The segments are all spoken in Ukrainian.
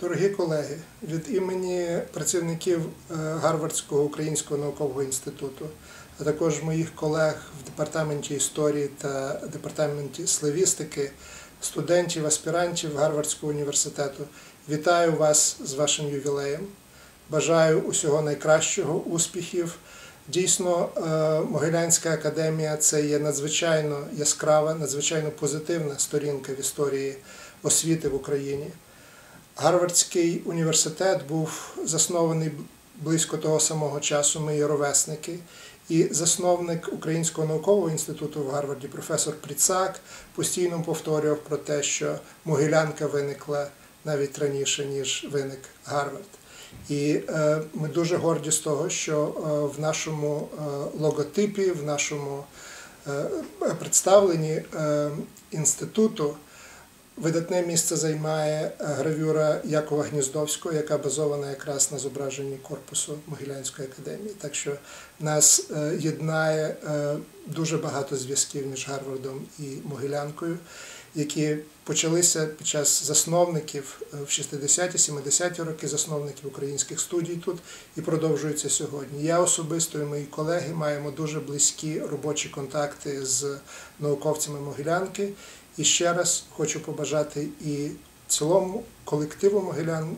Дорогі колеги, від імені працівників е, Гарвардського українського наукового інституту, а також моїх колег в департаменті історії та департаменті славістики, студентів, аспірантів Гарвардського університету, вітаю вас з вашим ювілеєм. Бажаю усього найкращого, успіхів. Дійсно, е, Могилянська академія це є надзвичайно яскрава, надзвичайно позитивна сторінка в історії освіти в Україні. Гарвардський університет був заснований близько того самого часу. Ми є ровесники. І засновник Українського наукового інституту в Гарварді, професор Пріцак, постійно повторював про те, що Могилянка виникла навіть раніше, ніж виник Гарвард. І е, ми дуже горді з того, що е, в нашому е, логотипі, в нашому е, представленні е, інституту видатне місце займає е, гравюра Якова Гніздовського, яка базована якраз на зображенні корпусу Могилянської академії. Так що нас е, єднає е, дуже багато зв'язків між Гарвардом і Могилянкою, які почалися під час засновників в 60-ті, 70-ті роки засновників українських студій тут і продовжуються сьогодні. Я особисто і мої колеги маємо дуже близькі робочі контакти з науковцями Могилянки. І ще раз хочу побажати і цілому колективу Могилян,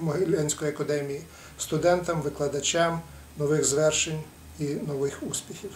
Могилянської академії, студентам, викладачам нових звершень і нових успіхів.